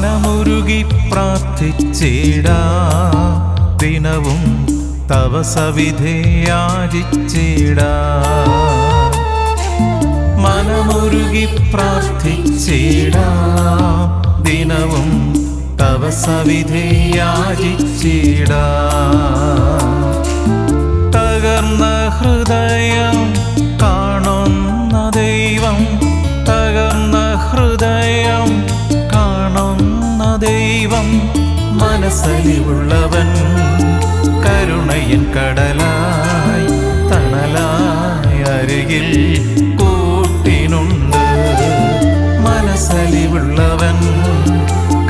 മനമുരുകി പ്രാർത്ഥിച്ചിടാ. ദിനവും തവ സവിധേയാചിച്ചിടാ മനമുരുകി പ്രാർത്ഥിച്ചിടാ. ദിനവും തവ സവിധേയാചിച്ചിടാ തകർന്ന ഹൃദയം കാണുന്ന ദൈവം മനസ്സലിവുള്ളവൻ കരുണയൻ കടലായി തണലായി അരികിൽ കൂട്ടിനുണ്ട്. മനസ്സലിവുള്ളവൻ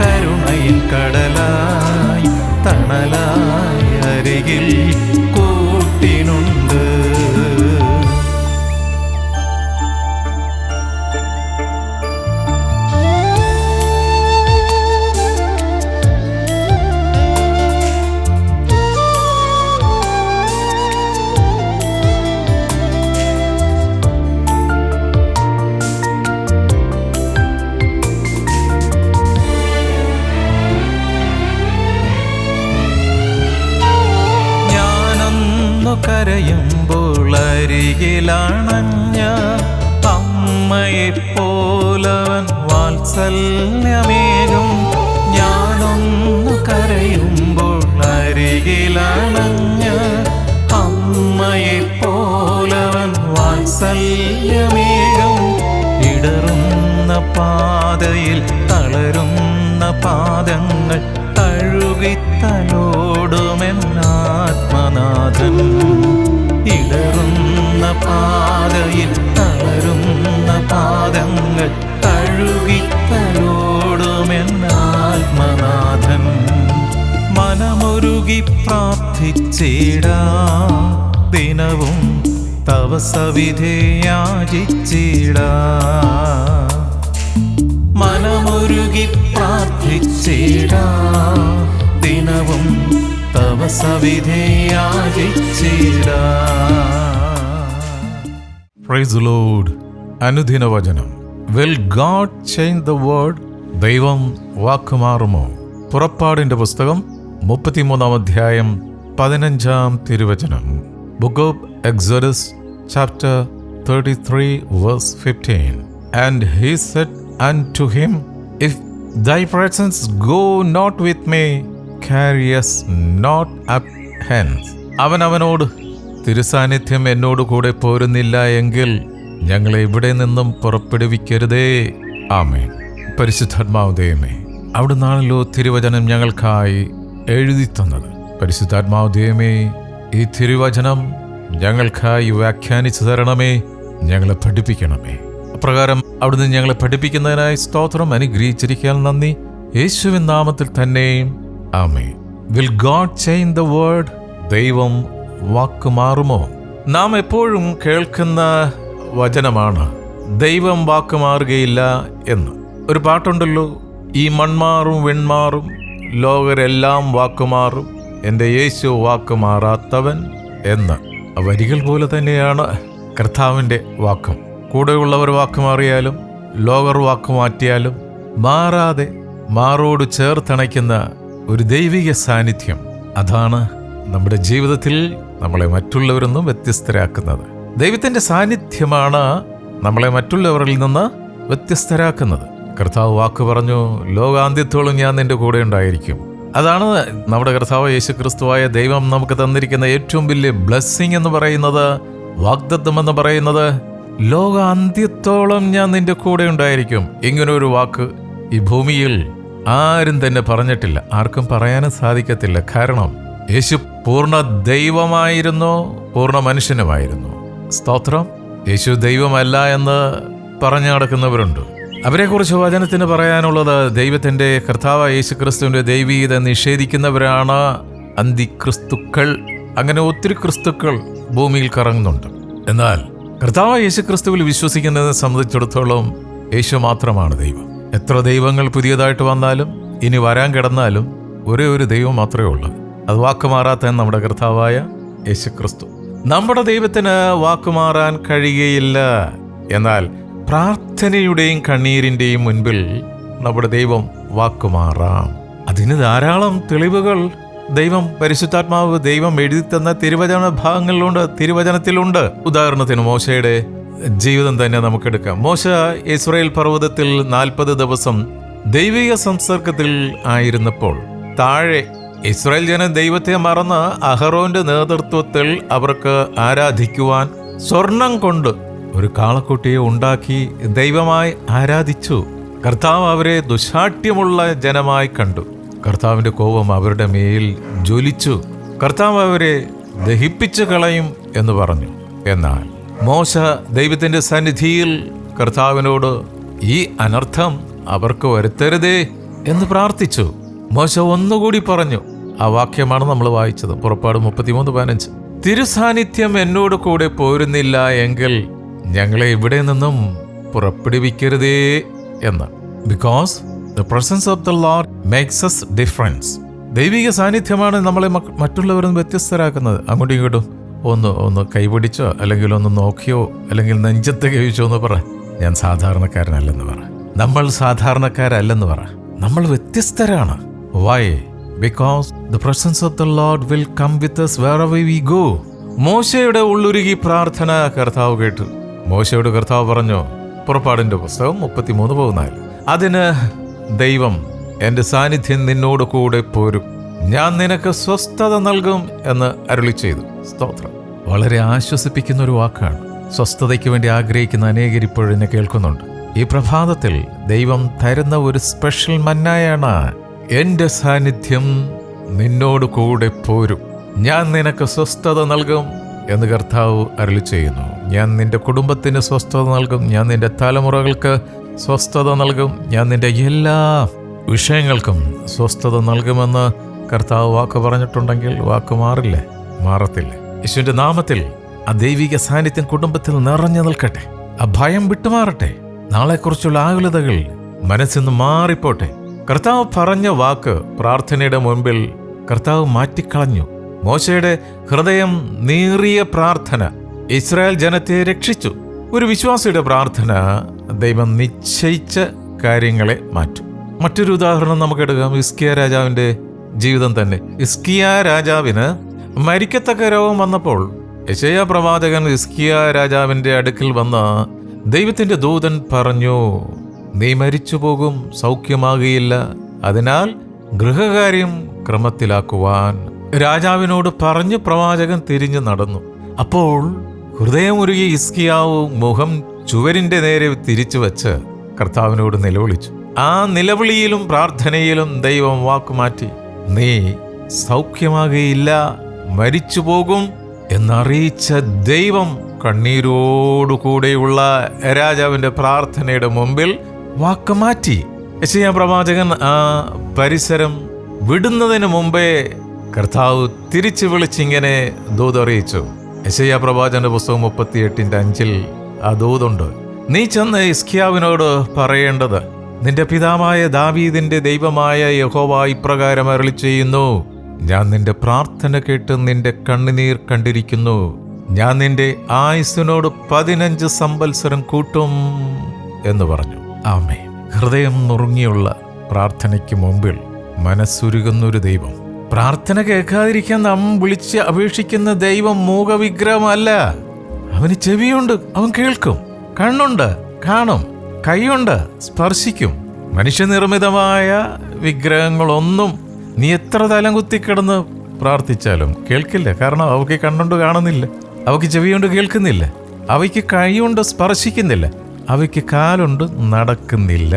കരുണയൻ കടലായി തണലായി അരികിൽ അരികിലാണഞ്ഞ അമ്മയെ പോലവൻ വാത്സല്യമേകും. ഞാനൊന്നു കരയുമ്പോൾ അരികിലണഞ്ഞ അമ്മയെ പോലവൻ വാത്സല്യമേകും. ഇടറുന്ന പാതയിൽ തളരുന്ന പാദങ്ങൾ തഴുകിത്തലോടുമെന്നാത്മനാഥൻ. പാതയിൽ തളരുന്ന പാദങ്ങൾ തഴുകിത്തലോടുമെന്നാത്മനാഥൻ മനമൊരുകി പ്രാർത്ഥിച്ചിടാ. ദിനവും തവ മനമൊരുകി പ്രാർത്ഥിച്ചിടാ. ദിനവും തവ സവിധേയാചിച്ചിടാ പ്രൈസ് ലോഡ് അനുദിന വചനം will God change the word ദൈവം വാക്കുമാറുമോ? പുറപ്പാടിന്റെ പുസ്തകം മുപ്പത്തിമൂന്നാം അധ്യായം പതിനഞ്ചാം തിരുവചനം. Book of Exodus chapter thirty three verse fifteen and he said and to him if thy presence go not with me carry us not up hence അവൻ അവനോട് തിരുസാന്നിധ്യം എന്നോട് കൂടെ പോരുന്നില്ല എങ്കിൽ ഞങ്ങളെ ഇവിടെ നിന്നും പുറപ്പെടുവിക്കരുതേ. ആമേ പരിശുദ്ധാത്മാവ് ദൈവമേ അവിടുന്നാണല്ലോ തിരുവചനം ഞങ്ങൾക്കായി എഴുതി തന്നത്. പരിശുദ്ധാത്മാവ് ദൈവമേ ഈ തിരുവചനം ഞങ്ങൾക്കായി വ്യാഖ്യാനിച്ചു തരണമേ ഞങ്ങളെ പഠിപ്പിക്കണമേ. അപ്രകാരം അവിടുന്ന് ഞങ്ങളെ പഠിപ്പിക്കുന്നതിനായി സ്തോത്രം അനുഗ്രഹിച്ചിരിക്കാൻ നന്ദി. യേശുവിൻ നാമത്തിൽ തന്നെയും ആമേ will God change the word ദൈവം വാക്ക് മാറുമോ? നാം എപ്പോഴും കേൾക്കുന്ന വചനമാണ് ദൈവം വാക്ക് മാറുകയില്ല എന്ന്. ഒരു പാട്ടുണ്ടല്ലോ ഈ മൺമാറും വെൺമാറും ലോകരെല്ലാം വാക്കുമാറും എന്റെ യേശു വാക്ക് മാറാത്തവൻ എന്ന്. വരികൾ പോലെ തന്നെയാണ് കർത്താവിന്റെ വാക്കും. കൂടെയുള്ളവർ വാക്ക് മാറിയാലും ലോകർ വാക്ക് മാറ്റിയാലും മാറാതെ മാറോട് ചേർത്തണയ്ക്കുന്ന ഒരു ദൈവിക സാന്നിധ്യം. അതാണ് നമ്മുടെ ജീവിതത്തിൽ നമ്മളെ മറ്റുള്ളവരൊന്നും വ്യത്യസ്തരാക്കുന്നത്. ദൈവത്തിന്റെ സാന്നിധ്യമാണ് നമ്മളെ മറ്റുള്ളവരിൽ നിന്ന് വ്യത്യസ്തരാക്കുന്നത്. കർത്താവ് വാക്ക് പറഞ്ഞു ലോകാന്ത്യത്തോളം ഞാൻ നിന്റെ കൂടെ ഉണ്ടായിരിക്കും. അതാണ് നമ്മുടെ കർത്താവ് യേശു ക്രിസ്തുവായ ദൈവം നമുക്ക് തന്നിരിക്കുന്ന ഏറ്റവും വലിയ ബ്ലെസ്സിങ് എന്ന് പറയുന്നത് വാഗ്ദത്വം എന്ന് പറയുന്നത് ലോകാന്ത്യത്തോളം ഞാൻ നിന്റെ കൂടെ ഉണ്ടായിരിക്കും. ഇങ്ങനെ ഒരു വാക്ക് ഈ ഭൂമിയിൽ ആരും തന്നെ പറഞ്ഞിട്ടില്ല. ആർക്കും പറയാനും സാധിക്കത്തില്ല. കാരണം യേശു പൂർണ ദൈവമായിരുന്നു പൂർണ മനുഷ്യനുമായിരുന്നു. സ്തോത്രം. യേശു ദൈവമല്ല എന്ന് പറഞ്ഞു നടക്കുന്നവരുണ്ട്. അവരെക്കുറിച്ച് വചനത്തിന് പറയാനുള്ളത് ദൈവത്തിന്റെ കർത്താവ് യേശു ക്രിസ്തുവിന്റെ ദൈവീത നിഷേധിക്കുന്നവരാണ് അന്തിക്രിസ്തുക്കൾ. അങ്ങനെ ഒത്തിരി ക്രിസ്തുക്കൾ ഭൂമിയിൽ കറങ്ങുന്നുണ്ട്. എന്നാൽ കർത്താവ് യേശു ക്രിസ്തുവിൽ വിശ്വസിക്കുന്നതിനെ സംബന്ധിച്ചിടത്തോളം യേശു മാത്രമാണ് ദൈവം. എത്ര ദൈവങ്ങൾ പുതിയതായിട്ട് വന്നാലും ഇനി വരാൻ കിടന്നാലും ഒരേ ഒരു ദൈവം മാത്രമേ ഉള്ളൂ. അത് വാക്കുമാറാത്ത നമ്മുടെ കർത്താവായ യേശു ക്രിസ്തു നമ്മുടെ ദൈവത്തിന് വാക്കുമാറാൻ കഴിയുകയില്ല. എന്നാൽ പ്രാർത്ഥനയുടെയും കണ്ണീരിന്റെയും മുൻപിൽ നമ്മുടെ ദൈവം വാക്കുമാറാം. അതിന് ധാരാളം തെളിവുകൾ ദൈവം പരിശുദ്ധാത്മാവ് ദൈവം എഴുതി തന്ന തിരുവചന ഭാഗങ്ങളിലുണ്ട് തിരുവചനത്തിലുണ്ട്. ഉദാഹരണത്തിന് മോശയുടെ ജീവിതം തന്നെ നമുക്കെടുക്കാം. മോശ ഇസ്രയേൽ പർവതത്തിൽ നാൽപ്പത് ദിവസം ദൈവിക സംസർഗത്തിൽ ആയിരുന്നപ്പോൾ താഴെ ഇസ്രായേൽ ജനം ദൈവത്തെ മറന്ന് അഹറോന്റെ നേതൃത്വത്തിൽ അവർക്ക് ആരാധിക്കുവാൻ സ്വർണം കൊണ്ട് ഒരു കാളക്കുട്ടിയെ ഉണ്ടാക്കി ദൈവമായി ആരാധിച്ചു. കർത്താവ് അവരെ ദുശാഠ്യമുള്ള ജനമായി കണ്ടു. കർത്താവിന്റെ കോപം അവരുടെ മേൽ ജ്വലിച്ചു. കർത്താവ് അവരെ ദഹിപ്പിച്ചു കളയും എന്ന് പറഞ്ഞു. എന്നാൽ മോശ ദൈവത്തിന്റെ സന്നിധിയിൽ കർത്താവിനോട് ഈ അനർത്ഥം അവർക്ക് വരുത്തരുതേ എന്ന് പ്രാർത്ഥിച്ചു. മോശ ഒന്നുകൂടി പറഞ്ഞു ആ വാക്യമാണ് നമ്മൾ വായിച്ചത്. പുറപ്പാട് മുപ്പത്തിമൂന്ന് പതിനഞ്ച്. തിരുസാന്നിധ്യം എന്നോട് കൂടെ പോരുന്നില്ല എങ്കിൽ ഞങ്ങളെ ഇവിടെ നിന്നും പുറപ്പെടുവിക്കരുതേ എന്ന്. Because the presence of the lord makes us difference ദൈവിക സാന്നിധ്യമാണ് നമ്മളെ മറ്റുള്ളവരിൽ നിന്ന് വ്യത്യസ്തരാക്കുന്നത്. അങ്ങോട്ടും ഇങ്ങോട്ടും ഒന്ന് ഒന്ന് കൈപിടിച്ചോ അല്ലെങ്കിൽ ഒന്ന് നോക്കിയോ അല്ലെങ്കിൽ നെഞ്ചത്ത് കഴിച്ചോ എന്ന് പറ. ഞാൻ സാധാരണക്കാരനല്ലെന്ന് പറ. നമ്മൾ സാധാരണക്കാരല്ലെന്ന് പറ. നമ്മൾ വ്യത്യസ്തരാണ്. Why because the presence of the lord will come with us wherever we go മോശയുടെ ഉള്ളുരുകി പ്രാർത്ഥന കർത്താവ് കേട്ടു. മോശയോട് കർത്താവ് പറഞ്ഞു പുറപ്പാടിന്റെ പുസ്തകം മുപ്പത്തിമൂന്ന് പതിനാല്. അതിന് ദൈവം എന്റെ സാന്നിധ്യം നിന്നോട് കൂടെ പോരും. ഞാൻ നിനക്ക് സ്വസ്ഥത നൽകും എന്ന് അരുളി ചെയ്തു. സ്തോത്രം. വളരെ ആശ്വസിപ്പിക്കുന്ന ഒരു വാക്കാണ്. സ്വസ്ഥതയ്ക്ക് വേണ്ടി ആഗ്രഹിക്കുന്ന അനേകർ ഇപ്പോഴെന്നെ കേൾക്കുന്നുണ്ട്. ഈ പ്രഭാതത്തിൽ ദൈവം തരുന്ന ഒരു സ്പെഷ്യൽ മന്നായാണ് എന്റെ സാന്നിധ്യം നിന്നോട് കൂടെ പോരും. ഞാൻ നിനക്ക് സ്വസ്ഥത നൽകും എന്ന് കർത്താവ് അരളി ചെയ്യുന്നു. ഞാൻ നിന്റെ കുടുംബത്തിന് സ്വസ്ഥത നൽകും. ഞാൻ നിന്റെ തലമുറകൾക്ക് സ്വസ്ഥത നൽകും. ഞാൻ നിന്റെ എല്ലാ വിഷയങ്ങൾക്കും സ്വസ്ഥത നൽകുമെന്ന് കർത്താവ് വാക്ക് പറഞ്ഞിട്ടുണ്ടെങ്കിൽ വാക്ക് മാറില്ലേ? മാറത്തില്ല? യേശുവിന്റെ നാമത്തിൽ ആ ദൈവിക സാന്നിധ്യം കുടുംബത്തിൽ നിറഞ്ഞു നിൽക്കട്ടെ. ആ ഭയം വിട്ടുമാറട്ടെ. നാളെക്കുറിച്ചുള്ള ആകുലതകൾ മനസ്സിൽ നിന്ന് മാറിപ്പോട്ടെ. കർത്താവ് പറഞ്ഞ വാക്ക് പ്രാർത്ഥനയുടെ മുൻപിൽ കർത്താവ് മാറ്റിക്കളഞ്ഞു. മോശയുടെ ഹൃദയം നീറിയ പ്രാർത്ഥന ഇസ്രായേൽ ജനത്തെ രക്ഷിച്ചു. ഒരു വിശ്വാസിയുടെ പ്രാർത്ഥന ദൈവം നിശ്ചയിച്ച കാര്യങ്ങളെ മാറ്റും. മറ്റൊരു ഉദാഹരണം നമുക്ക് എടുക്കാം ഇസ്കിയ രാജാവിന്റെ ജീവിതം തന്നെ. ഇസ്കിയ രാജാവിന് മരിക്കത്തക്ക രോഗം വന്നപ്പോൾ യശയ പ്രവാചകൻ ഇസ്കിയ രാജാവിന്റെ അടുക്കിൽ വന്ന ദൈവത്തിന്റെ ദൂതൻ പറഞ്ഞു നീ മരിച്ചു പോകും സൗഖ്യമാകുകയില്ല. അതിനാൽ ഗൃഹകാര്യം ക്രമത്തിലാക്കുവാൻ രാജാവിനോട് പറഞ്ഞു പ്രവാചകൻ തിരിഞ്ഞു നടന്നു. അപ്പോൾ ഹൃദയമുരുകി ഇസ്കിയാവ് മുഖം ചുവരിന്റെ നേരെ തിരിച്ചു വച്ച് കർത്താവിനോട് നിലവിളിച്ചു. ആ നിലവിളിയിലും പ്രാർത്ഥനയിലും ദൈവം വാക്കുമാറ്റി നീ സൗഖ്യമാകുകയില്ല മരിച്ചു പോകും എന്നറിയിച്ച ദൈവം കണ്ണീരോടുകൂടെയുള്ള രാജാവിന്റെ പ്രാർത്ഥനയുടെ മുമ്പിൽ വാക്ക് മാറ്റി. യശയാ പ്രവാചകൻ ആ പരിസരം വിടുന്നതിന് മുമ്പേ കർത്താവ് തിരിച്ചു വിളിച്ചിങ്ങനെ ദൂതറിയിച്ചു യശയ പ്രവാചകന്റെ പുസ്തകം മുപ്പത്തിയെട്ടിന്റെ അഞ്ചിൽ ആ ദൂതുണ്ട്. നീ ചെന്ന് ഇസ്കിയാവിനോട് പറയേണ്ടത് നിന്റെ പിതാവായ ദാവീദിന്റെ ദൈവമായ യഹോവ ഇപ്രകാരം അരളി ചെയ്യുന്നു. ഞാൻ നിന്റെ പ്രാർത്ഥന കേട്ട് നിന്റെ കണ്ണുനീർ കണ്ടിരിക്കുന്നു. ഞാൻ നിന്റെ ആയുസിനോട് പതിനഞ്ച് സമ്പത്സരം കൂട്ടും എന്ന് പറഞ്ഞു. ആമേ ഹൃദയം നുറുങ്ങിയുള്ള പ്രാർത്ഥനയ്ക്ക് മുമ്പിൽ മനസ്സുരുകുന്നൊരു ദൈവം. പ്രാർത്ഥന കേൾക്കാതിരിക്കാൻ നാം വിളിച്ച് അപേക്ഷിക്കുന്ന ദൈവം മൂകവിഗ്രഹമല്ല അവന് ചെവിയുണ്ട് അവൻ കേൾക്കും. കണ്ണുണ്ട് കാണും. കൈയുണ്ട് സ്പർശിക്കും. മനുഷ്യനിർമ്മിതമായ വിഗ്രഹങ്ങളൊന്നും നീ എത്ര തലം കുത്തിക്കിടന്ന് പ്രാർത്ഥിച്ചാലും കേൾക്കില്ല. കാരണം അവയ്ക്ക് കണ്ണുണ്ട് കാണുന്നില്ല. അവയ്ക്ക് ചെവിയുണ്ട് കേൾക്കുന്നില്ല. അവയ്ക്ക് കൈയുണ്ട് സ്പർശിക്കുന്നില്ല. അവയ്ക്ക് കാലുണ്ട് നടക്കുന്നില്ല.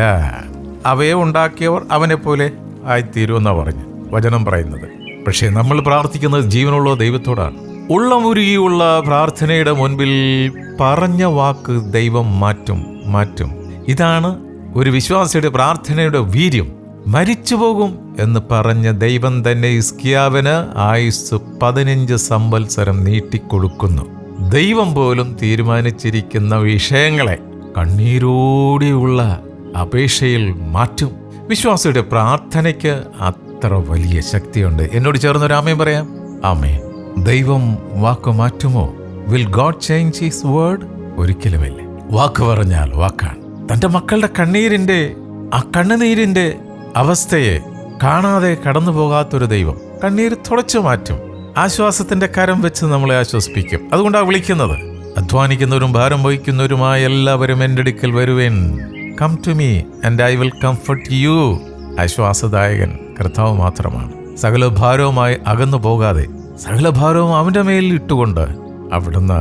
അവയെ ഉണ്ടാക്കിയവർ അവനെ പോലെ ആയിത്തീരുമെന്നാ പറഞ്ഞു വചനം പറയുന്നത്. പക്ഷേ നമ്മൾ പ്രാർത്ഥിക്കുന്നത് ജീവനുള്ള ദൈവത്തോടാണ്. ഉള്ളമുരുകിയുള്ള പ്രാർത്ഥനയുടെ മുൻപിൽ പറഞ്ഞ വാക്ക് ദൈവം മാറ്റും മാറ്റും. ഇതാണ് ഒരു വിശ്വാസിയുടെ പ്രാർത്ഥനയുടെ വീര്യം. മരിച്ചു പോകും എന്ന് പറഞ്ഞ ദൈവം തന്നെ ഇസ്കിയാവിന് ആയുസ് പതിനഞ്ച് സംവത്സരം നീട്ടിക്കൊടുക്കുന്നു. ദൈവം പോലും തീരുമാനിച്ചിരിക്കുന്ന വിഷയങ്ങളെ കണ്ണീരോടെയുള്ള അപേക്ഷയിൽ മാറ്റും. വിശ്വാസിയുടെ പ്രാർത്ഥനയ്ക്ക് അത്ര വലിയ ശക്തിയുണ്ട്. എന്നോട് ചേർന്നൊരു ആമയും പറയാം. ആമേ ദൈവം വാക്ക് മാറ്റുമോ? Will God change his word ഒരിക്കലുമില്ല. വാക്ക് പറഞ്ഞാൽ വാക്കാണ്. തന്റെ മക്കളുടെ കണ്ണീരിന്റെ ആ കണ്ണുനീരിന്റെ അവസ്ഥയെ കാണാതെ കടന്നു പോകാത്തൊരു ദൈവം കണ്ണീര് തുടച്ചു മാറ്റും. ആശ്വാസത്തിന്റെ കരം വെച്ച് നമ്മളെ ആശ്വസിപ്പിക്കും. അതുകൊണ്ടാണ് വിളിക്കുന്നത്. അധ്വാനിക്കുന്നവരും ഭാരം വഹിക്കുന്നവരുമായ എല്ലാവരും എന്റെ അടുക്കൽ വരുവേൻ. Come to me and I will comfort you ആശ്വാസദായകൻ കർത്താവ് മാത്രമാണ്. സകല ഭാരവുമായി അകന്നു പോകാതെ സകല ഭാരവും അവന്റെ മേലിൽ ഇട്ടുകൊണ്ട് അവിടുന്ന്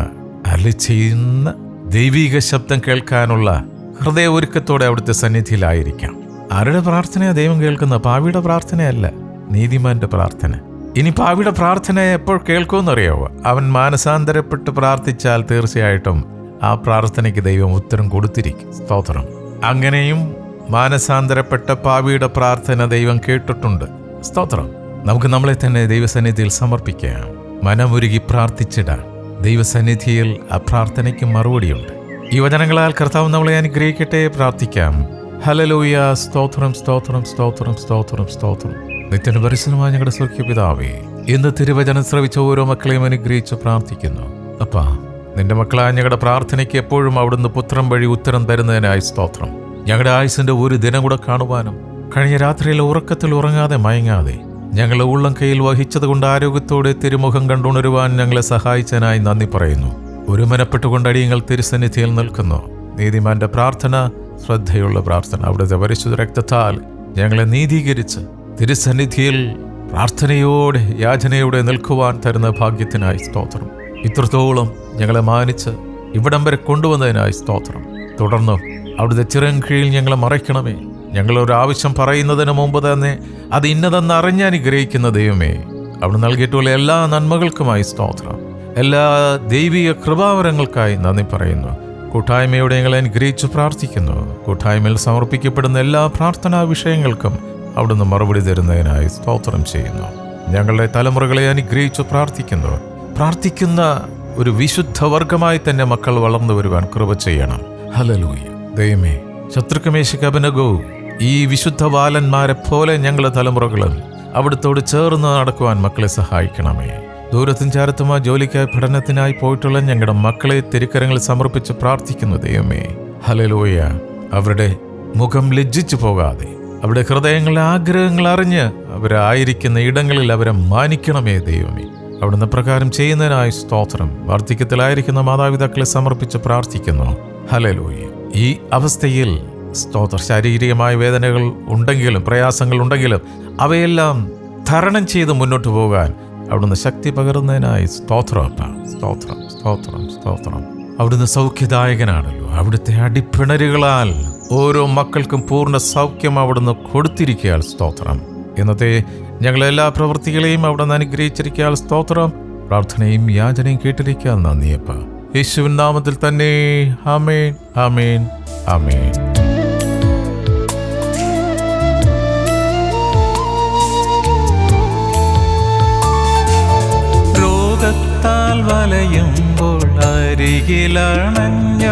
അരളി ചെയ്യുന്ന ദൈവീക ശബ്ദം കേൾക്കാനുള്ള ഹൃദയ ഒരുക്കത്തോടെ അവിടുത്തെ സന്നിധിയിലായിരിക്കാം. ആരുടെ പ്രാർത്ഥനയാണ് ദൈവം കേൾക്കുന്ന പാവിയുടെ പ്രാർത്ഥനയല്ല നീതിമാന്റെ പ്രാർത്ഥന. ഇനി പാവിയുടെ പ്രാർത്ഥന എപ്പോൾ കേൾക്കുമെന്നറിയാവോ? അവൻ മാനസാന്തരപ്പെട്ട് പ്രാർത്ഥിച്ചാൽ തീർച്ചയായിട്ടും ആ പ്രാർത്ഥനയ്ക്ക് ദൈവം ഉത്തരം കൊടുത്തിരിക്കും. സ്തോത്രം. അങ്ങനെയും മാനസാന്തരപ്പെട്ട പാവിയുടെ പ്രാർത്ഥന ദൈവം കേട്ടിട്ടുണ്ട്. സ്തോത്രം. നമുക്ക് നമ്മളെ തന്നെ ദൈവസന്നിധിയിൽ സമർപ്പിക്കാം. മനമുരുകി പ്രാർത്ഥിച്ചിടാം. ദൈവസന്നിധിയിൽ ആ പ്രാർത്ഥനയ്ക്ക് മറുപടിയുണ്ട്. ഈ വചനങ്ങളാൽ കർത്താവ് നമ്മളെ അനുഗ്രഹിക്കട്ടെ പ്രാർത്ഥിക്കാം. ഹലലൂയ സ്തോത്രം സ്തോത്രം സ്തോത്രം സ്തോത്രം സ്തോത്രം. നിത്യന് പരിശുദ്ധമായ ഞങ്ങളുടെ സ്വർഗീയ പിതാവേ ഇന്ന് തിരുവചനം ശ്രവിച്ച ഓരോ മക്കളെയും അനുഗ്രഹിച്ച് പ്രാർത്ഥിക്കുന്നു. അപ്പാ നിന്റെ മക്കളായ ഞങ്ങളുടെ പ്രാർത്ഥനയ്ക്ക് എപ്പോഴും അവിടുന്ന് പുത്രം വഴി ഉത്തരം തരുന്നതിനായി സ്തോത്രം. ഞങ്ങളുടെ ആയുസിന്റെ ഒരു ദിനം കൂടെ കാണുവാനും കഴിഞ്ഞ രാത്രിയിലെ ഉറക്കത്തിൽ ഉറങ്ങാതെ മയങ്ങാതെ ഞങ്ങളെ ഉള്ളം കയ്യിൽ വഹിച്ചതുകൊണ്ട് ആരോഗ്യത്തോടെ തിരുമുഖം കണ്ടുണരുവാൻ ഞങ്ങളെ സഹായിച്ചതിനായി നന്ദി പറയുന്നു. ഒരുമനപ്പെട്ടുകൊണ്ട് അടിയങ്ങൾ തിരുസന്നിധിയിൽ നിൽക്കുന്നു. നീതിമാന്റെ പ്രാർത്ഥന ശ്രദ്ധയുള്ള പ്രാർത്ഥന അവിടുത്തെ പരിശുദ്ധ രക്തത്താൽ ഞങ്ങളെ നീതീകരിച്ച് തിരുസന്നിധിയിൽ പ്രാർത്ഥനയോടെ യാചനയോടെ നിൽക്കുവാൻ തരുന്ന ഭാഗ്യത്തിനായി സ്തോത്രം. ഇത്രത്തോളം ഞങ്ങളെ മാനിച്ച് ഇവിടം വരെ കൊണ്ടുവന്നതിനായി സ്തോത്രം. തുടർന്ന് അവിടുത്തെ ചിറങ്കീഴിൽ ഞങ്ങളെ മറയ്ക്കണമേ. ഞങ്ങളൊരാവശ്യം പറയുന്നതിന് മുമ്പ് തന്നെ അത് ഇന്നതെന്ന് അറിഞ്ഞ് അനുഗ്രഹിക്കുന്ന ദൈവമേ അവിടെ നൽകിയിട്ടുള്ള എല്ലാ നന്മകൾക്കുമായി സ്തോത്രം. എല്ലാ ദൈവിക കൃപാവരങ്ങൾക്കായി നന്ദി പറയുന്നു. കൂട്ടായ്മയോടെ ഞങ്ങളെ അനുഗ്രഹിച്ചു പ്രാർത്ഥിക്കുന്നു. കൂട്ടായ്മയിൽ സമർപ്പിക്കപ്പെടുന്ന എല്ലാ പ്രാർത്ഥനാ വിഷയങ്ങൾക്കും അവിടുന്ന് മറുപടി തരുന്നതിനായി സ്തോത്രം ചെയ്യുന്നു. ഞങ്ങളുടെ തലമുറകളെ അനുഗ്രഹിച്ചു പ്രാർത്ഥിക്കുന്നു. പ്രാർത്ഥിക്കുന്ന ഒരു വിശുദ്ധ വർഗമായി തന്നെ മക്കൾ വളർന്നു വരുവാൻ കൃപ ചെയ്യണം. ഹലലൂയ ദൈവമേ ശത്രുക്കമേശ കബനകോ ഈ വിശുദ്ധ ബാലന്മാരെ പോലെ ഞങ്ങളുടെ തലമുറകളും അവിടുത്തോട് ചേർന്ന് നടക്കുവാൻ മക്കളെ സഹായിക്കണമേ. ദൂരത്തും ചാരത്തുമായി ജോലിക്കായി പഠനത്തിനായി പോയിട്ടുള്ള ഞങ്ങളുടെ മക്കളെ തിരുക്കരങ്ങളിൽ സമർപ്പിച്ച് പ്രാർത്ഥിക്കുന്നു ദൈവമേ. ഹലലോയ അവരുടെ മുഖം ലജ്ജിച്ചു പോകാതെ അവരുടെ ഹൃദയങ്ങളുടെ ആഗ്രഹങ്ങൾ അറിഞ്ഞ് അവരായിരിക്കുന്ന ഇടങ്ങളിൽ അവരെ മാനിക്കണമേ ദൈവമേ. അവിടുന്ന് പ്രകാരം ചെയ്യുന്നതിനായി സ്തോത്രം. വാർദ്ധക്യത്തിലായിരിക്കുന്ന മാതാപിതാക്കളെ സമർപ്പിച്ച് പ്രാർത്ഥിക്കുന്നു. ഹലലോയ ഈ അവസ്ഥയിൽ സ്തോത്ര. ശാരീരികമായ വേദനകൾ ഉണ്ടെങ്കിലും പ്രയാസങ്ങൾ ഉണ്ടെങ്കിലും അവയെല്ലാം തരണം ചെയ്ത് മുന്നോട്ട് പോകാൻ അവിടുന്ന് ശക്തി പകരുന്നതിനായി സ്തോത്രം സ്തോത്രം സ്തോത്രം സ്തോത്രം. അവിടുന്ന് സൗഖ്യദായകനാണല്ലോ. അവിടുത്തെ അടിപ്പിണരുകളാൽ ഓരോ മക്കൾക്കും പൂർണ സൗഖ്യം അവിടുന്ന് കൊടുത്തിരിക്കയാൽ സ്തോത്രം. ഇന്നത്തെ ഞങ്ങളെല്ലാ പ്രവൃത്തികളെയും അവിടുന്ന് അനുഗ്രഹിച്ചിരിക്കയാൽ സ്തോത്രം. പ്രാർത്ഥനയും യാചനയും കേട്ടിരിക്കാൻ നന്ദിയപ്പ യേശുവിൻ നാമത്തിൽ തന്നെ. ആമേൻ. ആമേൻ. ആമേൻ. രോഗത്താൽ വലയുമ്പോൾ അരികിലണഞ്ഞ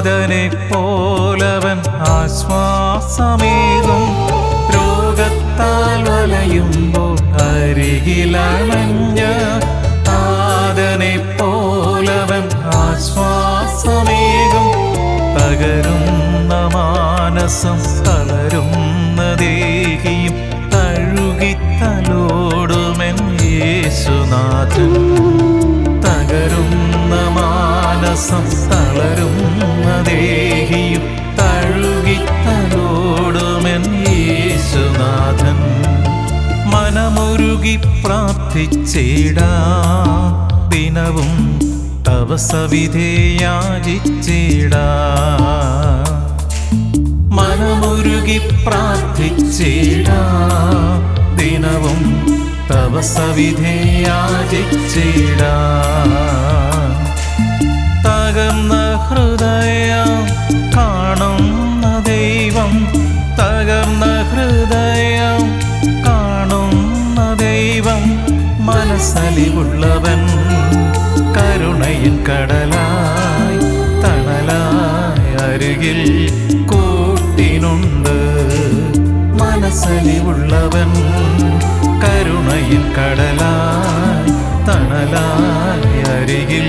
താതനെ പോലവൻ ആശ്വാസമേകും. രോഗത്താൽ വലയുമ്പോൾ അരികിലഞ്ഞ നാഥനെ പോലവൻ ആശ്വാസമേകും. തകരുന്ന മാനസം തളരുന്ന ദേഹിയും തഴുകിത്തലോടുമെൻ തകരുന്ന മാനസം തളരുന്ന മനമൊരുകി പ്രാർത്ഥിച്ചിടാ ദിനവും തവ സവിധേയാചിച്ചിടാ മനമൊരുകി പ്രാർത്ഥിച്ചിടാ ദിനവും തവ സവിധേയാചിച്ചിടാ തകർന്ന ഹൃദയം കാണുന്ന ദൈവം തകർന്ന ഹൃദയം മനസ്സലിവുള്ളവൻ കരുണയിൻ കടലായി തണലായി അരികിൽ കൂട്ടിനുണ്ട്. മനസ്സലിവുള്ളവൻ കരുണയിൻ കടലായി തണലായി അരികിൽ